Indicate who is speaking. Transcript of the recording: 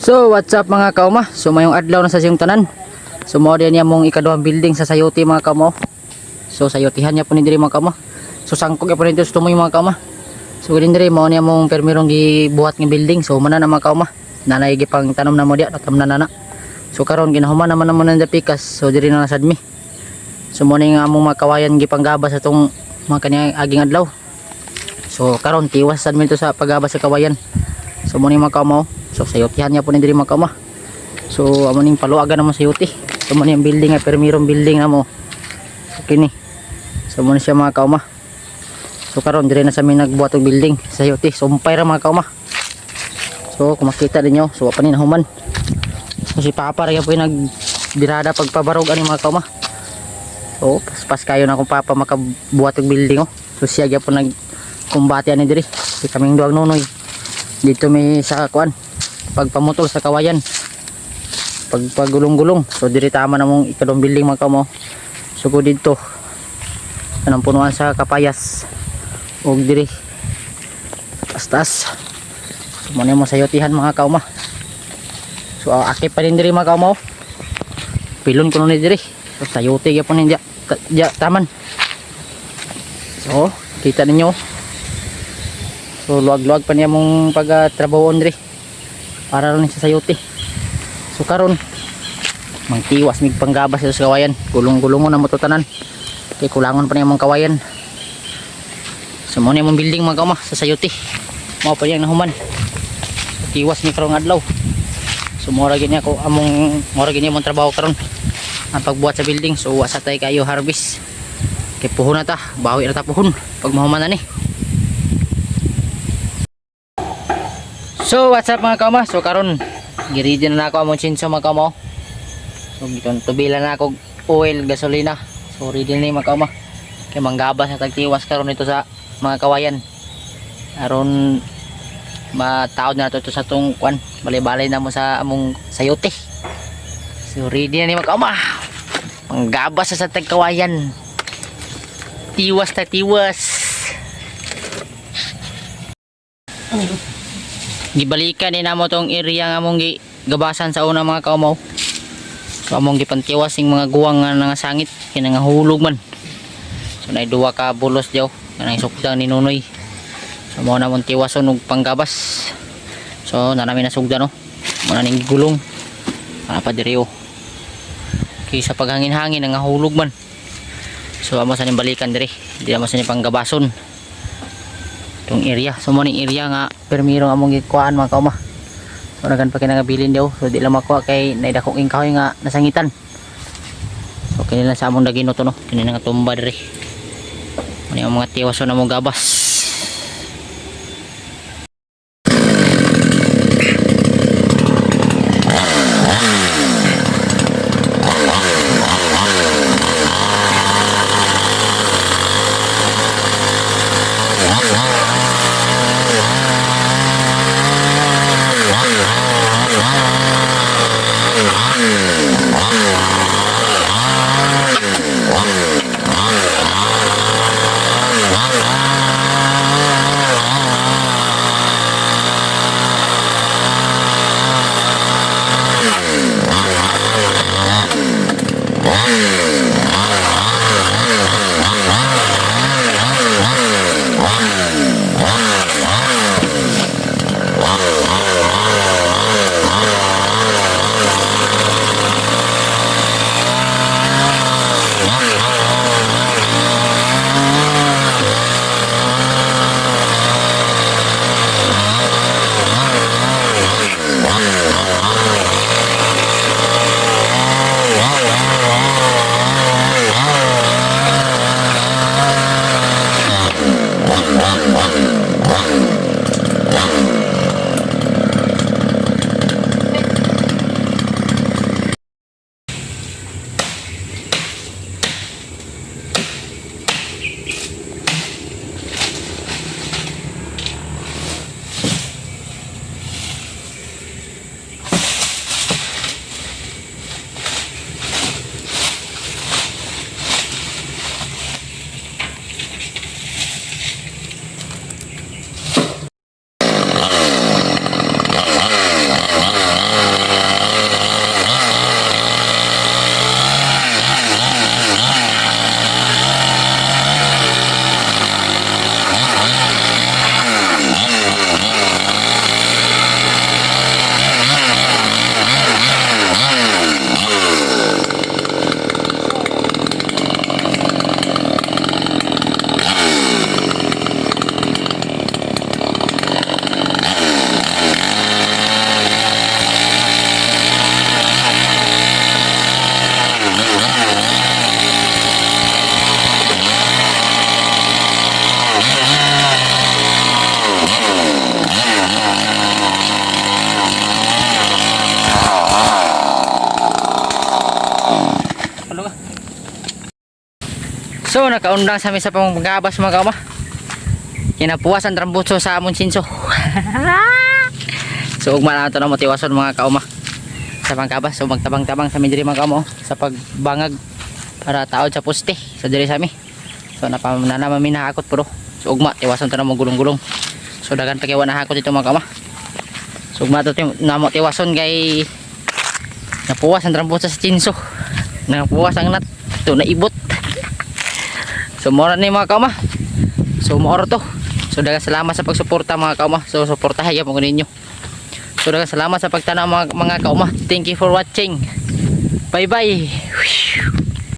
Speaker 1: So, what's up mga kauma? So, mayong adlaw na sa siyong tanan. So, mo din niya mong ikaduhang building sa Sayoti mga kauma. So, sayotihan niya po ni diri mga kauma. So, sangkog niya po ni diri sa tumoy mga kauma. So, din mo niya mong permirong gibuhat ng building. So, mana na mga kauma. Nanay gipang tanom na mo diya, natam na nana. So, karon ginahuman naman naman ng pikas. So, diri na nasad mi. So, mo nga mong mga kawayan gipang gabas sa tong mga kanyang aging adlaw. So, karon tiwas sad mi to sa paggabas sa kawayan. So, mo mga kauma. So sayotihan niya po ni diri mga kama. So amo ning paluagan naman sayoti. So mo yung building nga permirong building na mo. Kini. So mo siya mga kauma. So karon diri na sa mi nagbuhat og building sayoti. So umpay ra mga kauma. So kung makita ninyo, so pa ni nahuman. So si Papa ra po yung nagbirada pagpabarog ani mga kauma. So pas kayo na kung Papa makabuhat og building oh. So siya gyud po nag kumbati ani diri. Si kaming duang nunoy. Dito may sa kuan pagpamutol sa kawayan. Pagpagulong-gulong so diri tama na mong ikadong building mga kamo. So po dito. Anong punuan sa kapayas. O diri. Taas-taas so muna mo sayotihan mga kauma. So uh, pa din diri mga kauma oh. pilon ko nun diri. So sayote ya po ninja ta- ja, taman. So kita ninyo. So luwag-luwag pa niya mong pagtrabaho diri para rin sa sayote so karon mangtiwas mig panggabas sa kawayan. Gulong-gulong mo na matutanan. Kay kulangon pa niya mong kawayan. So mo niya mong building mga kauma sa sayote mo pa niya nahuman. Tiwas mi karong adlaw. So mora gid niya ko among mora gid niya mong trabaho karon. Ang pagbuhat sa building. So wasa tay kayo harvest. Kay puhon na ta. Bawi na ta puhon. Pag mahuman na ni So what's up mga kama? So karon giready na ako among chinso mga kama. So giton tubila na ako oil, gasolina. So ready na yung mga kama. Kay manggabas sa tagtiwas karon ito sa mga kawayan. Aron mataod na to, sa tong kwan. Balay-balay na mo sa among sayote. So ready na ni mga kama. Manggabas sa tagkawayan. Tiwas ta tiwas. Gibalikan ni namo tong area nga among gabasan sa una mga kaumaw. So among gipantiwas sing mga guwang nga nangasangit kinang hulog man. So nay duwa ka bulos daw kanang sukdang ni Nunoy. So mo namon tiwason og panggabas. So na namin nasugda no? Mo na ning gulong para pa diri oh. Kay sa paghangin-hangin nga hulog man. So amo sa ning balikan diri. Di amo sa ning panggabason itong area. So mo area nga permiro among gikuan mga kauma. So nagan pa kinangabilin daw. So di lang makuha kay naidakong ingkahoy nga nasangitan. So kinila sa among dagino to no? Kinila nga tumba diri. Ano yung mga tiwaso na mong gabas Yeah. So nakaundang sa amin sa pamagabas mga kauma. Kinapuwas ang trambuso sa amon sinso. so ugma na ito na motiwason mga kauma. Sa pangkabas so magtabang-tabang sa diri mga kauma oh, sa pagbangag para taod sa poste sa diri sa amin. So napamanana mi nahakot puro. So ugma tiwason to na gulong-gulong. So dagan pakiwa nahakot ito mga kauma. So ugma to tim- na mo tiwason kay napuwas ang trambuso sa sinso. Napuwas ang nat. Ito naibot. So mora ni mga kauma. So mora to. So daghang salamat sa pagsuporta mga kauma. So suportahan gyud mo ninyo. So daghang salamat sa pagtanaw mga, mga kauma. Thank you for watching. Bye bye.